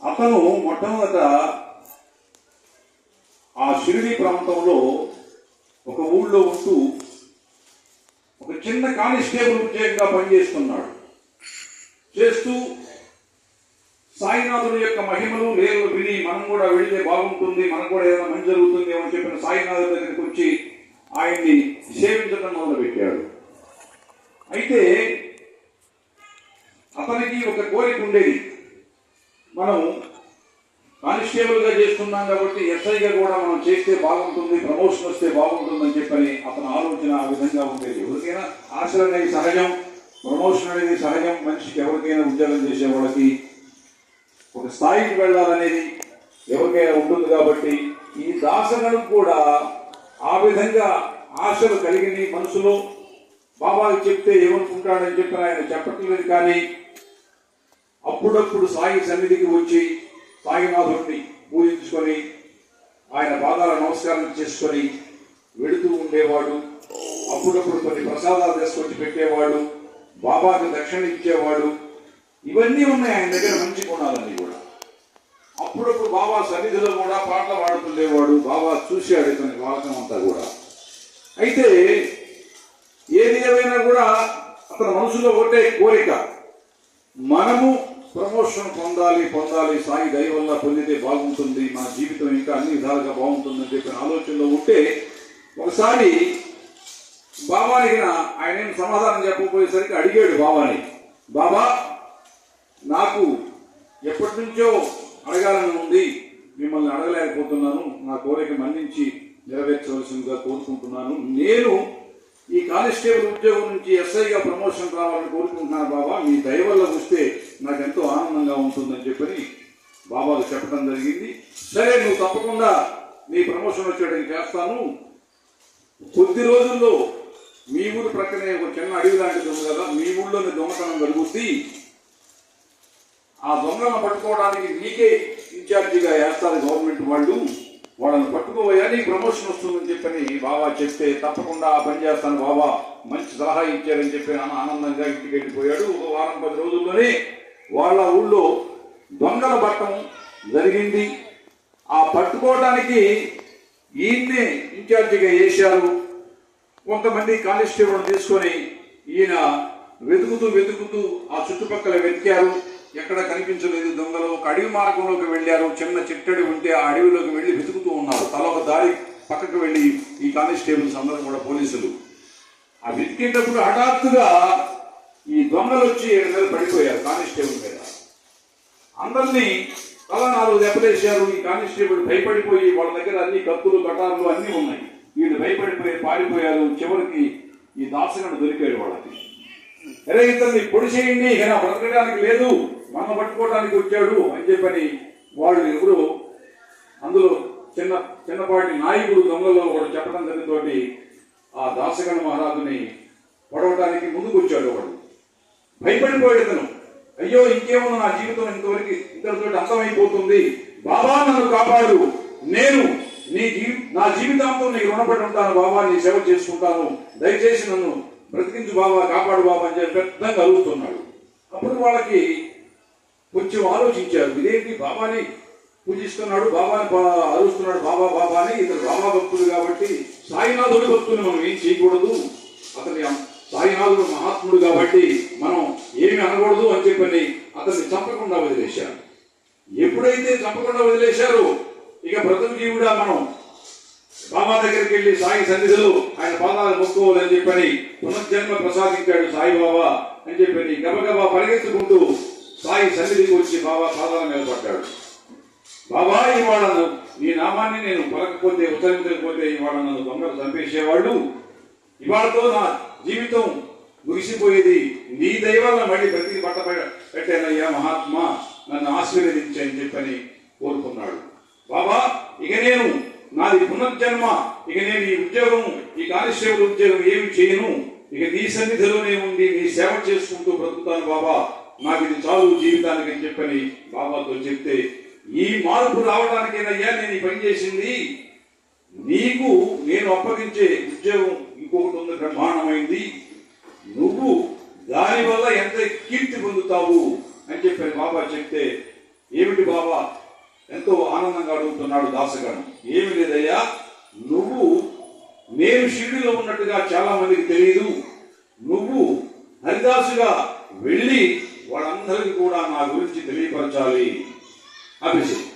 అతను మొట్టమొదట ఆ షిరిడి ప్రాంతంలో ఒక ఊళ్ళో ఉంటూ ఒక చిన్న కానిస్టేబుల్ ఉద్యోగంగా పనిచేస్తున్నాడు. చేస్తూ సాయినాథుని యొక్క మహిమలు లేరు విని మనం కూడా వెళితే బాగుంటుంది మనకు కూడా ఏదైనా మంచి జరుగుతుంది అని చెప్పిన సాయినాథుడి దగ్గరికి వచ్చి ఆయన్ని సేవించడం మొదలుపెట్టాడు. అయితే అతనికి ఒక కోరిక ఉండేది. మనం కానిస్టేబుల్గా చేసుకున్నాం చేస్తున్నాం కాబట్టి ఎస్ఐగా కూడా మనం చేస్తే బాగుంటుంది ప్రమోషన్ వస్తే బాగుంటుందని చెప్పని అతని ఆలోచన ఆ విధంగా ఉండేది. ఎవరికైనా ఆశలు అనేది సహజం ప్రమోషన్ అనేది సహజం మనిషికి ఎవరికైనా ఉద్యోగం చేసే వాళ్ళకి ఒక స్థాయికి వెళ్ళాలనేది ఎవరికైనా ఉంటుంది కాబట్టి ఈ దాసగణం కూడా ఆ విధంగా ఆశలు కలిగింది మనసులో బాబాకి చెప్తే ఏమనుకుంటాడని చెప్పి ఆయన చెప్పట్లేదు కానీ అప్పుడప్పుడు సాయి సన్నిధికి వచ్చి సాయినాథుడిని పూజించుకొని ఆయన పాదాల నమస్కారం చేసుకొని వెళుతూ ఉండేవాడు. అప్పుడప్పుడు కొన్ని ప్రసాదాలు తీసుకొచ్చి పెట్టేవాడు. బాబాకి దక్షిణ ఇచ్చేవాడు. ఇవన్నీ ఉన్నాయి ఆయన దగ్గర మంచి గుణాలన్నీ కూడా. అప్పుడప్పుడు బాబా సన్నిధిలో కూడా పాటలు పాడుతుండేవాడు. బాబా చూశాడు ఇతని వాడకం అంతా కూడా. అయితే ఏది ఏమైనా కూడా అతని మనసులో ఒకటే కోరిక. మనము ప్రమోషన్ పొందాలి పొందాలి సాయి దయ వల్ల పొందితే బాగుంటుంది మన జీవితం ఇంకా అన్ని విధాలుగా బాగుంటుందని చెప్పిన ఆలోచనలో ఉంటే ఒకసారి బాబానికి ఆయన ఏం సమాధానం చెప్పకపోయేసరికి అడిగాడు బాబాని బాబా నాకు ఎప్పటి నుంచో అడగాలని ఉంది మిమ్మల్ని అడగలేకపోతున్నాను నా కోరిక మన్నించి నెరవేర్చవలసిందిగా కోరుకుంటున్నాను. నేను ఈ కానిస్టేబుల్ ఉద్యోగం నుంచి ఎస్ఐగా ప్రమోషన్ రావాలని కోరుకుంటున్నాను బాబా మీ దయ వల్ల చూస్తే నాకు ఎంతో ఆనందంగా ఉంటుందని చెప్పని బాబాలు చెప్పడం జరిగింది. సరే నువ్వు తప్పకుండా నీ ప్రమోషన్ వచ్చేటట్టు చేస్తాను. కొద్ది రోజుల్లో మీ ఊరు ప్రక్కనే ఒక చిన్న అడవి లాంటిది ఉంది కదా మీ ఊళ్ళోనే దొంగతనం జరుగుద్ది. ఆ దొంగలను పట్టుకోవడానికి నీకే ఇన్ఛార్జిగా వేస్తారు గవర్నమెంట్ వాళ్ళు. వాళ్ళని పట్టుకోబోయా నీ ప్రమోషన్ వస్తుందని చెప్పని బాబా చెప్తే తప్పకుండా ఆ పని చేస్తాను బాబా. మంచి సలహా ఇచ్చారని చెప్పి ఆనందంగా ఇంటికి వెళ్ళిపోయాడు. ఒక వారం పది రోజుల్లోనే వాళ్ళ ఊళ్ళో దొంగల పట్టం జరిగింది. ఆ పట్టుకోవడానికి ఈయన్నే ఇన్ఛార్జిగా వేశారు. కొంతమంది కానిస్టేబుల్ తీసుకొని ఈయన వెతుకుతూ వెతుకుతూ ఆ చుట్టుపక్కల వెతికారు. ఎక్కడ కనిపించలేదు దొంగలు. ఒక అడవి మార్గంలోకి వెళ్ళారు. చిన్న చిట్టడి ఉంటే ఆ అడవిలోకి వెళ్ళి వెతుకుతూ ఉన్నారు. తల ఒక దారి పక్కకు వెళ్ళి ఈ కానిస్టేబుల్స్ అందరూ కూడా పోలీసులు. ఆ వెతికేటప్పుడు హఠాత్తుగా ఈ దొంగలు వచ్చి ఎక్కడ పడిపోయారు కానిస్టేబుల్ అందరినీ తల నాలుగు దెబ్బలేశారు ఈ కానిస్టేబుల్ భయపడిపోయి వాళ్ళ దగ్గర అన్ని కత్తులు కటార్లు అన్నీ ఉన్నాయి. వీళ్ళు భయపడిపోయి పారిపోయారు. చివరికి ఈ దాసగను దొరికాడు వాళ్ళకి. అరే ఇతన్ని పొడి చేయండి ఈయన బ్రతకడానికి లేదు మన పట్టుకోవడానికి వచ్చాడు అని చెప్పని వాళ్ళు ఎవరు అందులో చిన్న చిన్నపాటి నాయకుడు దొంగలో కూడా చెప్పడం జరిగితోటి ఆ దాసగణ మహారాజుని పొడవడానికి ముందుకు వచ్చాడు వాడు. భయపడిపోయాడు ఇతను అయ్యో ఇంకేమో నా జీవితం ఇంతవరకు ఇంతటితో అంతమైపోతుంది బాబా నన్ను కాపాడు. నేను నీ నా జీవితంతో నీకు రుణపడి ఉంటాను బాబా నీ సేవ చేసుకుంటాను. దయచేసి నన్ను బ్రతికించు బాబా కాపాడు బాబా అని చెప్పి పెద్దగా అడుగుతున్నాడు. అప్పుడు వాళ్ళకి కొంచెం ఆలోచించారు. ఇదేంటి? బాబాని పూజిస్తున్నాడు బాబాని అరుస్తున్నాడు బాబా బాబా అని ఇతను బాబా భక్తుడు కాబట్టి సాయినాథుడి భక్తుని మనం ఏం చేయకూడదు? అతని సాయినాథుడు మహాత్ముడు కాబట్టి మనం ఏమి అనకూడదు అని చెప్పని అతన్ని చంపకుండా వదిలేశారు. ఎప్పుడైతే చంపకుండా వదిలేశారో ఇక బ్రతుకు జీవుడా మనం బాబా దగ్గరికి వెళ్ళి సాయి సన్నిధిలో ఆయన పాదాలు మొక్కోవాలని చెప్పని పునర్జన్మ ప్రసాదించాడు సాయి బాబా అని చెప్పని గబగబా పరిగెత్తుకుంటూ సాయి సన్నిధికి వచ్చి బాబా పాదాల మీద పడ్డాడు. బాబా ఇవాళ నీ నామాన్ని నేను పలకపోతే ఉత్తరించకపోతే ఇవాళ నన్ను దొంగలు చంపేసేవాళ్ళు ఇవాళతో నా జీవితం ముగిసిపోయేది. నీ దైవాల మళ్ళీ బ్రతికి పట్ట పెట్టానయ్యా మహాత్మా. నన్ను ఆశీర్వదించని చెప్పని కోరుకున్నాడు. బాబా ఇక నేను నాది పునర్జన్మ. ఇక నేను ఈ ఉద్యోగం ఈ కానిస్టేబుల్ ఉద్యోగం ఏమి చేయను. ఇక నీ సన్నిధిలోనే ఉండి నీ సేవ చేసుకుంటూ బ్రతుకుతాను బాబా. నాకు ఇది చాలు జీవితానికి అని చెప్పని బాబాతో చెప్తే ఈ మార్పు రావడానికేనయ్యా నేను ఈ పని చేసింది. నీకు నేను అప్పగించే ఉద్యోగం ఇంకొకటి ఉంది బ్రహ్మాండమైంది. నువ్వు దానివల్ల ఎంత కీర్తి పొందుతావు అని చెప్పి బాబా చెప్తే ఏమిటి బాబా? ఎంతో ఆనందంగా అడుగుతున్నాడు దాసగణం ఏమి లేదయ్యా నువ్వు నేను షిరిడిలో ఉన్నట్టుగా చాలా మందికి తెలియదు నువ్వు హరిదాసుగా వెళ్ళి వాళ్ళందరికీ కూడా నా గురించి తెలియపరచాలి. అభిషేక్.